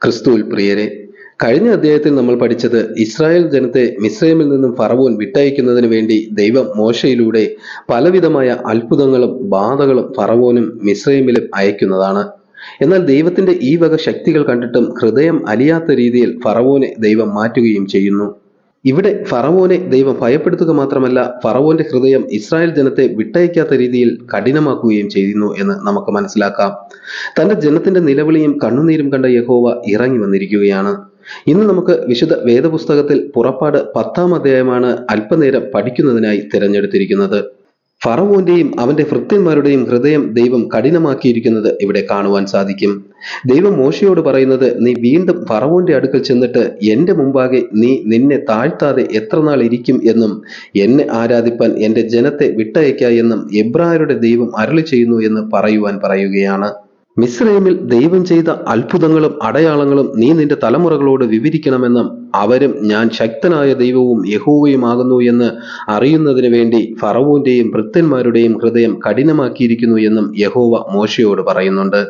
ക്രിസ്തുവിൽ പ്രിയരെ കഴിഞ്ഞ അധ്യായത്തിൽ നമ്മൾ പഠിച്ചത് ഇസ്രായേൽ ജനത്തെ മിസ്രൈമിൽ നിന്നും ഫറവോൻ വിട്ടയക്കുന്നതിന് വേണ്ടി ദൈവം മോശയിലൂടെ പലവിധമായ അത്ഭുതങ്ങളും ബാധകളും ഫറവോനും മിസ്രൈമിലും അയക്കുന്നതാണ്. എന്നാൽ ദൈവത്തിന്റെ ഈ വക ശക്തികൾ കണ്ടിട്ടും ഹൃദയം അലിയാത്ത രീതിയിൽ ഫറവോനെ ദൈവം മാറ്റുകയും ചെയ്യുന്നു. ഇവിടെ ഫറവോനെ ദൈവം ഭയപ്പെടുത്തുക മാത്രമല്ല ഫറവോന്റെ ഹൃദയം ഇസ്രായേൽ ജനത്തെ വിട്ടയക്കാത്ത രീതിയിൽ കഠിനമാക്കുകയും ചെയ്യുന്നു എന്ന് നമുക്ക് മനസ്സിലാക്കാം. തന്റെ ജനത്തിന്റെ നിലവിളിയും കണ്ണുനീരും കണ്ട യഹോവ ഇറങ്ങി വന്നിരിക്കുകയാണ്. ഇന്ന് നമുക്ക് വിശുദ്ധ വേദപുസ്തകത്തിൽ പുറപ്പാട് പത്താം അധ്യായമാണ് അല്പനേരം പഠിക്കുന്നതിനായി തിരഞ്ഞെടുത്തിരിക്കുന്നത്. ഫറവോന്റെയും അവന്റെ ഭൃത്യന്മാരുടെയും ഹൃദയം ദൈവം കഠിനമാക്കിയിരിക്കുന്നത് ഇവിടെ കാണുവാൻ സാധിക്കും. ദൈവം മോശയോട് പറയുന്നത് നീ വീണ്ടും ഫറവോന്റെ അടുക്കൽ ചെന്നിട്ട് എന്റെ മുമ്പാകെ നീ നിന്നെ താഴ്ത്താതെ എത്ര നാൾ ഇരിക്കും എന്നും എന്നെ ആരാധിപ്പാൻ എന്റെ ജനത്തെ വിട്ടയക്ക എന്നും എബ്രായരുടെ ദൈവം അരുളി ചെയ്യുന്നു എന്ന് പറയുവാൻ പറയുകയാണ്. മിസ്രൈമിൽ ദൈവം ചെയ്ത അത്ഭുതങ്ങളും അടയാളങ്ങളും നീ നിന്റെ തലമുറകളോട് വിവരിക്കണമെന്നും അവരും ഞാൻ ശക്തനായ ദൈവവും യഹോവയുമാകുന്നു എന്ന് അറിയുന്നതിന് വേണ്ടി ഫറവൂന്റെയും ഭൃത്യന്മാരുടെയും ഹൃദയം കഠിനമാക്കിയിരിക്കുന്നു എന്നും യഹോവ മോശയോട് പറയുന്നുണ്ട്.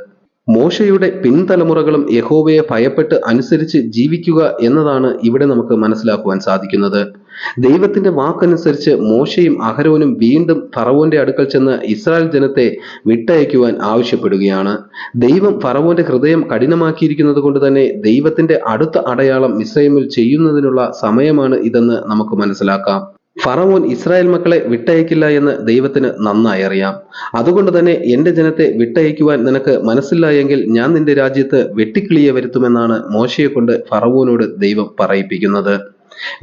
മോശയുടെ പിൻതലമുറകളും യഹോവയെ ഭയപ്പെട്ട് അനുസരിച്ച് ജീവിക്കുക എന്നതാണ് ഇവിടെ നമുക്ക് മനസ്സിലാക്കുവാൻ സാധിക്കുന്നത്. ദൈവത്തിന്റെ വാക്കനുസരിച്ച് മോശയും അഹരോനും വീണ്ടും ഫറവോന്റെ അടുക്കൽ ചെന്ന് ഇസ്രായേൽ ജനത്തെ വിട്ടയക്കുവാൻ ആവശ്യപ്പെടുകയാണ്. ദൈവം ഫറവോന്റെ ഹൃദയം കഠിനമാക്കിയിരിക്കുന്നത് കൊണ്ട് തന്നെ ദൈവത്തിന്റെ അടുത്ത അടയാളം മിസ്രൈമിൽ ചെയ്യുന്നതിനുള്ള സമയമാണ് ഇതെന്ന് നമുക്ക് മനസ്സിലാക്കാം. ഫറവോൻ ഇസ്രായേൽ മക്കളെ വിട്ടയക്കില്ല എന്ന് ദൈവത്തിന് നന്നായി അറിയാം. അതുകൊണ്ട് തന്നെ എന്റെ ജനത്തെ വിട്ടയക്കുവാൻ നിനക്ക് മനസ്സില്ല എങ്കിൽ ഞാൻ നിന്റെ രാജ്യത്ത് വെട്ടിക്കിളിയെ വരുത്തുമെന്നാണ് മോശയെ കൊണ്ട് ഫറവോനോട് ദൈവം പറയിപ്പിക്കുന്നത്.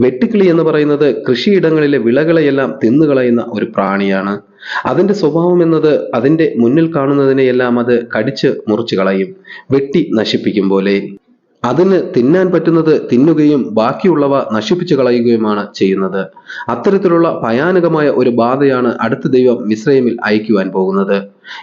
വെട്ടുക്കിളി എന്ന് പറയുന്നത് കൃഷിയിടങ്ങളിലെ വിളകളെയെല്ലാം തിന്നുകളയുന്ന ഒരു പ്രാണിയാണ്. അതിന്റെ സ്വഭാവം എന്നത് അതിന്റെ മുന്നിൽ കാണുന്നതിനെയെല്ലാം അത് കടിച്ച് മുറിച്ചു കളയും വെട്ടി നശിപ്പിക്കും പോലെ. അതിന് തിന്നാൻ പറ്റുന്നത് തിന്നുകയും ബാക്കിയുള്ളവ നശിപ്പിച്ചു കളയുകയുമാണ് ചെയ്യുന്നത്. അത്തരത്തിലുള്ള ഭയാനകമായ ഒരു ബാധയാണ് അടുത്ത ദൈവം മിശ്രയമിൽ അയക്കുവാൻ പോകുന്നത്.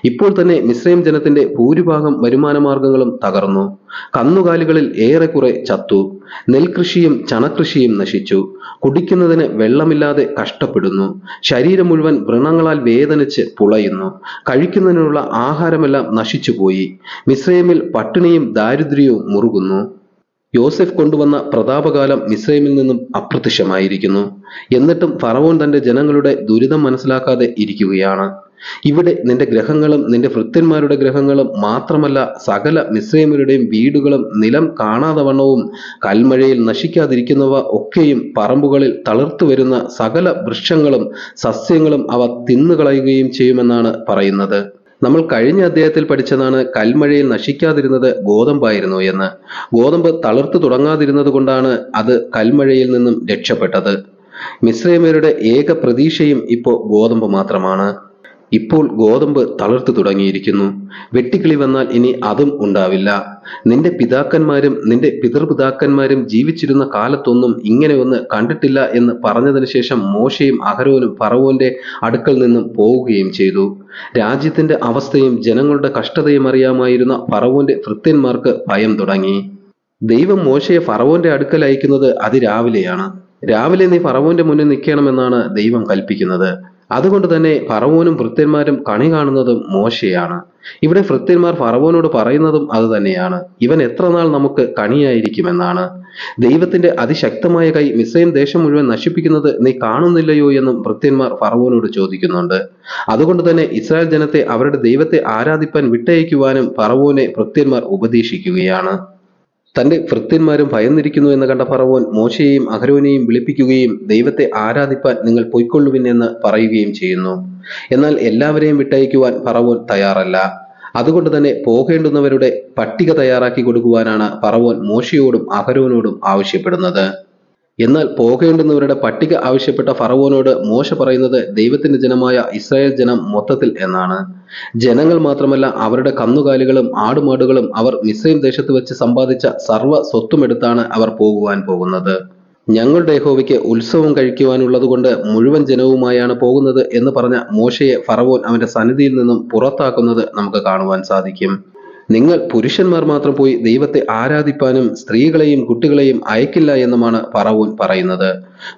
ഇപ്പോൾ തന്നെ മിസ്രൈം ജനത്തിന്റെ ഭൂരിഭാഗം വരുമാനമാർഗങ്ങളും തകർന്നു. കന്നുകാലികളിൽ ഏറെക്കുറെ ചത്തു. നെൽകൃഷിയും ചണകൃഷിയും നശിച്ചു. കുടിക്കുന്നതിന് വെള്ളമില്ലാതെ കഷ്ടപ്പെടുന്നു. ശരീരം മുഴുവൻ വ്രണങ്ങളാൽ വേദനിച്ച് പുളയുന്നു. കഴിക്കുന്നതിനുള്ള ആഹാരമെല്ലാം നശിച്ചുപോയി. മിസ്രൈമിൽ പട്ടിണിയും ദാരിദ്ര്യവും മുറുകുന്നു. യോസെഫ് കൊണ്ടുവന്ന പ്രതാപകാലം മിസ്രൈമിൽ നിന്നും അപ്രത്യക്ഷമായിരിക്കുന്നു. എന്നിട്ടും ഫറവോൻ തന്റെ ജനങ്ങളുടെ ദുരിതം മനസ്സിലാക്കാതെ ഇരിക്കുകയാണ്. ഇവിടെ നിന്റെ ഗ്രഹങ്ങളും നിന്റെ ഭൃത്യന്മാരുടെ ഗ്രഹങ്ങളും മാത്രമല്ല സകല മിസ്രൈമരുടെയും വീടുകളും നിലം കാണാതെ വണ്ണവും കൽമഴയിൽ നശിക്കാതിരിക്കുന്നവ ഒക്കെയും പറമ്പുകളിൽ തളിർത്തു വരുന്ന സകല വൃക്ഷങ്ങളും സസ്യങ്ങളും അവ തിന്നുകളയുകയും ചെയ്യുമെന്നാണ് പറയുന്നത്. നമ്മൾ കഴിഞ്ഞ അധ്യായത്തിൽ പഠിച്ചതാണ് കൽമഴയിൽ നശിക്കാതിരുന്നത് ഗോതമ്പായിരുന്നു എന്ന്. ഗോതമ്പ് തളിർത്തു തുടങ്ങാതിരുന്നത് കൊണ്ടാണ് അത് കൽമഴയിൽ നിന്നും രക്ഷപ്പെട്ടത്. മിശ്രൈമരുടെ ഏക പ്രതീക്ഷയും ഇപ്പോൾ ഗോതമ്പ് മാത്രമാണ്. ഇപ്പോൾ ഗോതമ്പ് തളർത്തു തുടങ്ങിയിരിക്കുന്നു. വെട്ടിക്കിളി വന്നാൽ ഇനി അതും ഉണ്ടാവില്ല. നിന്റെ പിതാക്കന്മാരും നിന്റെ പിതൃപിതാക്കന്മാരും ജീവിച്ചിരുന്ന കാലത്തൊന്നും ഇങ്ങനെയൊന്ന് കണ്ടിട്ടില്ല എന്ന് പറഞ്ഞതിന് ശേഷം മോശയും അഹരോനും ഫറവോന്റെ അടുക്കൽ നിന്നും പോവുകയും ചെയ്തു. രാജ്യത്തിന്റെ അവസ്ഥയും ജനങ്ങളുടെ കഷ്ടതയും അറിയാമായിരുന്ന ഫറവോന്റെ ഭൃത്യന്മാർക്ക് ഭയം തുടങ്ങി. ദൈവം മോശയെ ഫറവോന്റെ അടുക്കൽ അയക്കുന്നത് അതിരാവിലെയാണ്. രാവിലെ നീ ഫറവോന്റെ മുന്നിൽ നിൽക്കണമെന്നാണ് ദൈവം കൽപ്പിക്കുന്നത്. അതുകൊണ്ട് തന്നെ ഫറവോനും ഭൃത്യന്മാരും കണി കാണുന്നതും മോശയാണ്. ഇവിടെ ഭൃത്യന്മാർ ഫറവോനോട് പറയുന്നതും അത് തന്നെയാണ്. ഇവൻ എത്ര നാൾ നമുക്ക് കണിയായിരിക്കുമെന്നാണ്. ദൈവത്തിന്റെ അതിശക്തമായ കൈ മിസൈൻ ദേശം മുഴുവൻ നശിപ്പിക്കുന്നത് നീ കാണുന്നില്ലയോ എന്നും ഭൃത്യന്മാർ ഫറവോനോട് ചോദിക്കുന്നുണ്ട്. അതുകൊണ്ട് തന്നെ ഇസ്രായേൽ ജനത്തെ അവരുടെ ദൈവത്തെ ആരാധിപ്പാൻ വിട്ടയക്കുവാനും ഫറവോനെ ഭൃത്യന്മാർ ഉപദേശിക്കുകയാണ്. തന്റെ ഭൃത്യന്മാരും ഭയന്നിരിക്കുന്നു എന്ന് കണ്ട ഫറവോൻ മോശയെയും അഹരോനെയും വിളിപ്പിക്കുകയും ദൈവത്തെ ആരാധിപ്പാൻ നിങ്ങൾ പൊയ്ക്കൊള്ളുവിൻ എന്ന് പറയുകയും ചെയ്യുന്നു. എന്നാൽ എല്ലാവരെയും വിട്ടയക്കുവാൻ ഫറവോൻ തയ്യാറല്ല. അതുകൊണ്ട് തന്നെ പോകേണ്ടുന്നവരുടെ പട്ടിക തയ്യാറാക്കി കൊടുക്കുവാനാണ് ഫറവോൻ മോശയോടും അഹരോനോടും ആവശ്യപ്പെടുന്നത്. എന്നാൽ പോകേണ്ടുന്നവരുടെ പട്ടിക ആവശ്യപ്പെട്ട ഫറവോനോട് മോശ പറയുന്നത് ദൈവത്തിന്റെ ജനമായ ഇസ്രായേൽ ജനം മൊത്തത്തിൽ എന്നാണ്. ജനങ്ങൾ മാത്രമല്ല അവരുടെ കന്നുകാലികളും ആടുമാടുകളും അവർ മിസ്രൈം ദേശത്ത് വെച്ച് സമ്പാദിച്ച സർവ സ്വത്തുമെടുത്താണ് അവർ പോകുവാൻ പോകുന്നത്. ഞങ്ങളുടെ യഹോവയ്ക്ക് ഉത്സവം കഴിക്കുവാനുള്ളതുകൊണ്ട് മുഴുവൻ ജനവുമായാണ് പോകുന്നത് എന്ന് പറഞ്ഞ മോശയെ ഫറവോൻ അവന്റെ സന്നിധിയിൽ നിന്നും പുറത്താക്കുന്നത് നമുക്ക് കാണുവാൻ സാധിക്കും. നിങ്ങൾ പുരുഷന്മാർ മാത്രം പോയി ദൈവത്തെ ആരാധിപ്പാനും സ്ത്രീകളെയും കുട്ടികളെയും അയക്കില്ല എന്നുമാണ് പറവൂൻ പറയുന്നത്.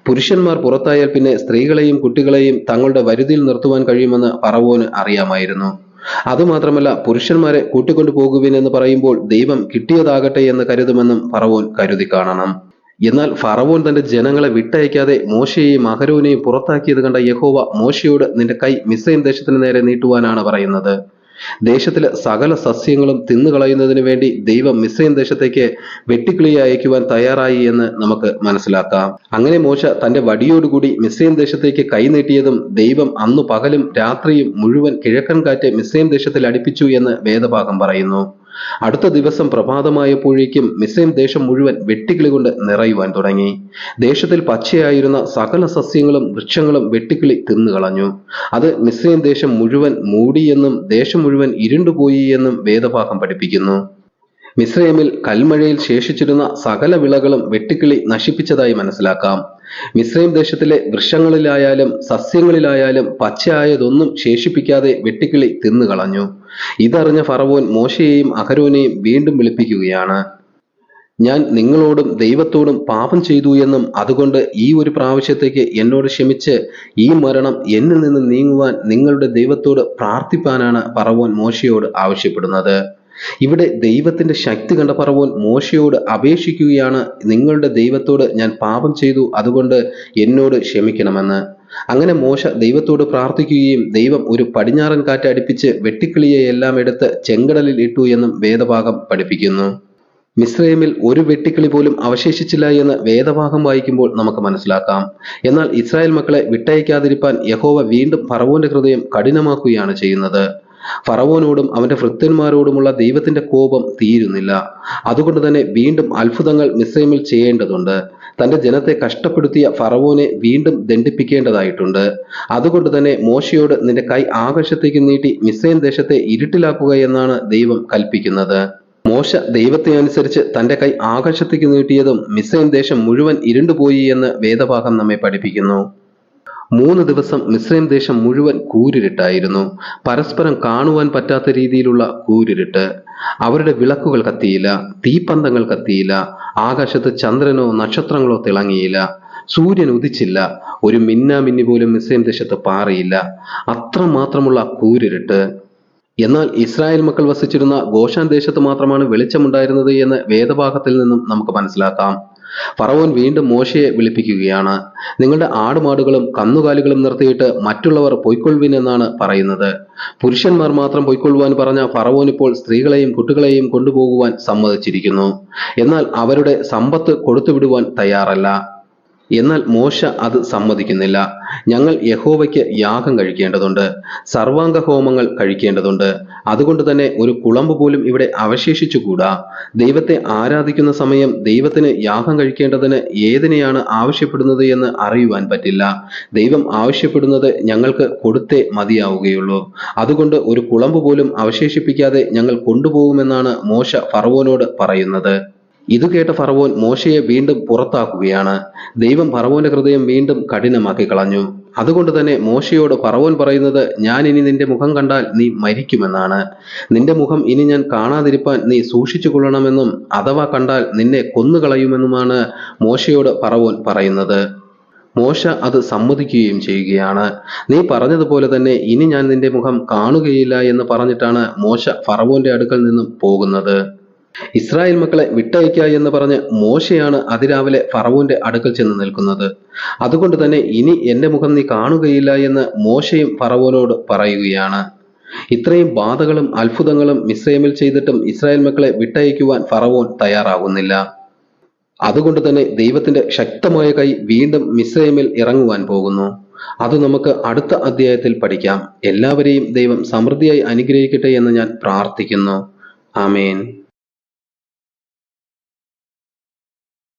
പുരുഷന്മാർ പുറത്തായാൽ പിന്നെ സ്ത്രീകളെയും കുട്ടികളെയും തങ്ങളുടെ വരുതിയിൽ നിർത്തുവാൻ കഴിയുമെന്ന് പറവൂന് അറിയാമായിരുന്നു. അതുമാത്രമല്ല പുരുഷന്മാരെ കൂട്ടിക്കൊണ്ടു പോകുവിൻ എന്ന് പറയുമ്പോൾ ദൈവം കിട്ടിയതാകട്ടെ എന്ന് കരുതുമെന്നും ഫറവോൻ കരുതി കാണണം. എന്നാൽ ഫറവോൻ തന്റെ ജനങ്ങളെ വിട്ടയക്കാതെ മോശയെയും അഹരോനെയും പുറത്താക്കിയത് കണ്ട യഹോവ മോശയോട് നിന്റെ കൈ മിസ്രൈം ദേശത്തിന് നേരെ നീട്ടുവാനാണ് പറയുന്നത്. ദേശത്തിലെ സകല സസ്യങ്ങളും തിന്നുകളയുന്നതിന് വേണ്ടി ദൈവം മിസ്രൈം ദേശത്തേക്ക് വെട്ടിക്കിളിയെ അയക്കുവാൻ തയ്യാറായി എന്ന് നമുക്ക് മനസ്സിലാക്കാം. അങ്ങനെ മോശ തന്റെ വടിയോടുകൂടി മിസ്രൈം ദേശത്തേക്ക് കൈനീട്ടിയതും ദൈവം അന്നു പകലും രാത്രിയും മുഴുവൻ കിഴക്കൻ കാറ്റ് മിസ്രൈം ദേശത്തിൽ അടിപ്പിച്ചു എന്ന് വേദഭാഗം പറയുന്നു. അടുത്ത ദിവസം പ്രഭാതമായപ്പോഴേക്കും മിസൈം ദേശം മുഴുവൻ വെട്ടിക്കിളി കൊണ്ട് നിറയുവാൻ തുടങ്ങി. ദേശത്തിൽ പച്ചയായിരുന്ന സകല സസ്യങ്ങളും വൃക്ഷങ്ങളും വെട്ടിക്കിളി തിന്നുകളഞ്ഞു അത് മിസൈം ദേശം മുഴുവൻ മൂടിയെന്നും ദേശം മുഴുവൻ ഇരുണ്ടുപോയി എന്നും വേദഭാഗം പഠിപ്പിക്കുന്നു. മിസ്രൈമിൽ കൽമഴയിൽ ശേഷിച്ചിരുന്ന സകല വിളകളും വെട്ടിക്കിളി നശിപ്പിച്ചതായി മനസ്സിലാക്കാം. മിസ്രൈം ദേശത്തിലെ വൃക്ഷങ്ങളിലായാലും സസ്യങ്ങളിലായാലും പച്ചയായതൊന്നും ശേഷിപ്പിക്കാതെ വെട്ടിക്കിളി തിന്നുകളഞ്ഞു ഇതറിഞ്ഞ ഫറവോൻ മോശയെയും അഹരോനെയും വീണ്ടും വിളിപ്പിക്കുകയാണ്. ഞാൻ നിങ്ങളോടും ദൈവത്തോടും പാപം ചെയ്തു എന്നും അതുകൊണ്ട് ഈ ഒരു പ്രാവശ്യത്തേക്ക് എന്നോട് ക്ഷമിച്ച് ഈ മരണം എന്നിൽ നിന്ന് നീങ്ങുവാൻ നിങ്ങളുടെ ദൈവത്തോട് പ്രാർത്ഥിപ്പാനാണ് പറവോൻ മോശയോട് ആവശ്യപ്പെടുന്നത്. ഇവിടെ ദൈവത്തിന്റെ ശക്തി കണ്ട പറവോൻ മോശയോട് അപേക്ഷിക്കുകയാണ്. നിങ്ങളുടെ ദൈവത്തോട് ഞാൻ പാപം ചെയ്തു അതുകൊണ്ട് എന്നോട് ക്ഷമിക്കണമെന്ന്. അങ്ങനെ മോശ ദൈവത്തോട് പ്രാർത്ഥിക്കുകയും ദൈവം ഒരു പടിഞ്ഞാറൻ കാറ്റ് അടുപ്പിച്ച് വെട്ടിക്കിളിയെ എല്ലാം എടുത്ത് ചെങ്കടലിൽ ഇട്ടു എന്നും വേദഭാഗം പഠിപ്പിക്കുന്നു. മിസ്രൈമിൽ ഒരു വെട്ടിക്കിളി പോലും അവശേഷിച്ചില്ല എന്ന് വേദഭാഗം വായിക്കുമ്പോൾ നമുക്ക് മനസ്സിലാക്കാം. എന്നാൽ ഇസ്രായേൽ മക്കളെ വിട്ടയക്കാതിരിപ്പാൻ യഹോവ വീണ്ടും ഫറവോന്റെ ഹൃദയം കഠിനമാക്കുകയാണ് ചെയ്യുന്നത്. ഫറവോനോടും അവന്റെ ഭൃത്യന്മാരോടുമുള്ള ദൈവത്തിന്റെ കോപം തീരുന്നില്ല. അതുകൊണ്ട് തന്നെ വീണ്ടും അത്ഭുതങ്ങൾ മിസൈമിൽ ചെയ്യേണ്ടതുണ്ട്. തന്റെ ജനത്തെ കഷ്ടപ്പെടുത്തിയ ഫറവോനെ വീണ്ടും ദണ്ഡിപ്പിക്കേണ്ടതായിട്ടുണ്ട്. അതുകൊണ്ട് തന്നെ മോശയോട് നിന്റെ കൈ ആകാശത്തേക്ക് നീട്ടി മിസൈം ദേശത്തെ ഇരുട്ടിലാക്കുക എന്നാണ് ദൈവം കൽപ്പിക്കുന്നത്. മോശ ദൈവത്തെ അനുസരിച്ച് തന്റെ കൈ ആകാശത്തേക്ക് നീട്ടിയതും മിസൈൻ ദേശം മുഴുവൻ ഇരുണ്ടുപോയി എന്ന് വേദഭാഗം നമ്മെ പഠിപ്പിക്കുന്നു. മൂന്ന് ദിവസം മിസ്ലിം ദേശം മുഴുവൻ കൂരിരുട്ടായിരുന്നു. പരസ്പരം കാണുവാൻ പറ്റാത്ത രീതിയിലുള്ള കൂരിരുട്ട്. അവരുടെ വിളക്കുകൾ കത്തിയില്ല തീപ്പന്തങ്ങൾ കത്തിയില്ല ആകാശത്ത് ചന്ദ്രനോ നക്ഷത്രങ്ങളോ തിളങ്ങിയില്ല സൂര്യൻ ഉദിച്ചില്ല ഒരു മിന്നാമിന്നി പോലും മിസ്രൈം ദേശത്ത് പാറിയില്ല. അത്രമാത്രമുള്ള കൂരിരുട്ട്. എന്നാൽ ഇസ്രായേൽ മക്കൾ വസിച്ചിരുന്ന ഗോഷാൻ ദേശത്ത് മാത്രമാണ് വെളിച്ചമുണ്ടായിരുന്നത് എന്ന് വേദഭാഗത്തിൽ നിന്നും നമുക്ക് മനസ്സിലാക്കാം. ഫറവോൻ വീണ്ടും മോശയെ വിളിപ്പിക്കുകയാണ്. നിങ്ങളുടെ ആടുമാടുകളും കന്നുകാലികളും നിർത്തിയിട്ട് മറ്റുള്ളവർ പൊയ്ക്കൊള്ളുവിൻ എന്നാണ് പറയുന്നത്. പുരുഷന്മാർ മാത്രം പൊയ്ക്കൊള്ളുവാൻ പറഞ്ഞ ഫറവോൻ ഇപ്പോൾ സ്ത്രീകളെയും കുട്ടികളെയും കൊണ്ടുപോകുവാൻ സമ്മതിച്ചിരിക്കുന്നു. എന്നാൽ അവരുടെ സമ്പത്ത് കൊടുത്തുവിടുവാൻ തയ്യാറല്ല. എന്നാൽ മോശ അത് സമ്മതിക്കുന്നില്ല. ഞങ്ങൾ യഹോവയ്ക്ക് യാഗം കഴിക്കേണ്ടതുണ്ട് സർവാംഗ ഹോമങ്ങൾ കഴിക്കേണ്ടതുണ്ട്. അതുകൊണ്ട് തന്നെ ഒരു കുളമ്പ് പോലും ഇവിടെ അവശേഷിച്ചുകൂടാ? ദൈവത്തെ ആരാധിക്കുന്ന സമയം ദൈവത്തിന് യാഗം കഴിക്കേണ്ടതിന് ഏതിനെയാണ് ആവശ്യപ്പെടുന്നത് എന്ന് അറിയുവാൻ പറ്റില്ല. ദൈവം ആവശ്യപ്പെടുന്നത് ഞങ്ങൾക്ക് കൊടുത്തേ മതിയാവുകയുള്ളൂ. അതുകൊണ്ട് ഒരു കുളമ്പ് പോലും അവശേഷിപ്പിക്കാതെ ഞങ്ങൾ കൊണ്ടുപോകുമെന്നാണ് മോശ ഫറവോനോട് പറയുന്നത്. ഇത് കേട്ട ഫറവോൻ മോശയെ വീണ്ടും പുറത്താക്കുകയാണ്. ദൈവം ഫറവോന്റെ ഹൃദയം വീണ്ടും കഠിനമാക്കി കളഞ്ഞു. അതുകൊണ്ട് തന്നെ മോശയോട് ഫറവോൻ പറയുന്നത് ഞാൻ ഇനി നിന്റെ മുഖം കണ്ടാൽ നീ മരിക്കുമെന്നാണ്. നിന്റെ മുഖം ഇനി ഞാൻ കാണാതിരിപ്പാൻ നീ സൂക്ഷിച്ചു കൊള്ളണമെന്നും അഥവാ കണ്ടാൽ നിന്നെ കൊന്നുകളയുമെന്നുമാണ് മോശയോട് ഫറവോൻ പറയുന്നത്. മോശ അത് സമ്മതിക്കുകയും ചെയ്യുകയാണ്. നീ പറഞ്ഞതുപോലെ തന്നെ ഇനി ഞാൻ നിന്റെ മുഖം കാണുകയില്ല എന്ന് പറഞ്ഞിട്ടാണ് മോശ ഫറവോന്റെ അടുക്കൽ നിന്നും പോകുന്നത്. ഇസ്രായേൽ മക്കളെ വിട്ടയക്കുക എന്ന് പറഞ്ഞ് മോശയാണ് അതിരാവിലെ ഫറവോന്റെ അടുക്കൽ ചെന്ന് നിൽക്കുന്നത്. അതുകൊണ്ട് തന്നെ ഇനി എന്റെ മുഖം നീ കാണുകയില്ല എന്ന് മോശയും ഫറവോനോട് പറയുകയാണ്. ഇത്രയും ബാധകളും അത്ഭുതങ്ങളും മിസ്രൈമിൽ ചെയ്തിട്ടും ഇസ്രായേൽ മക്കളെ വിട്ടയക്കുവാൻ ഫറവോൻ തയ്യാറാകുന്നില്ല. അതുകൊണ്ട് തന്നെ ദൈവത്തിന്റെ ശക്തമായ കൈ വീണ്ടും മിസ്രൈമിൽ ഇറങ്ങുവാൻ പോകുന്നു. അത് നമുക്ക് അടുത്ത അധ്യായത്തിൽ പഠിക്കാം. എല്ലാവരെയും ദൈവം സമൃദ്ധിയായി അനുഗ്രഹിക്കട്ടെ എന്ന് ഞാൻ പ്രാർത്ഥിക്കുന്നു. ആമേൻ.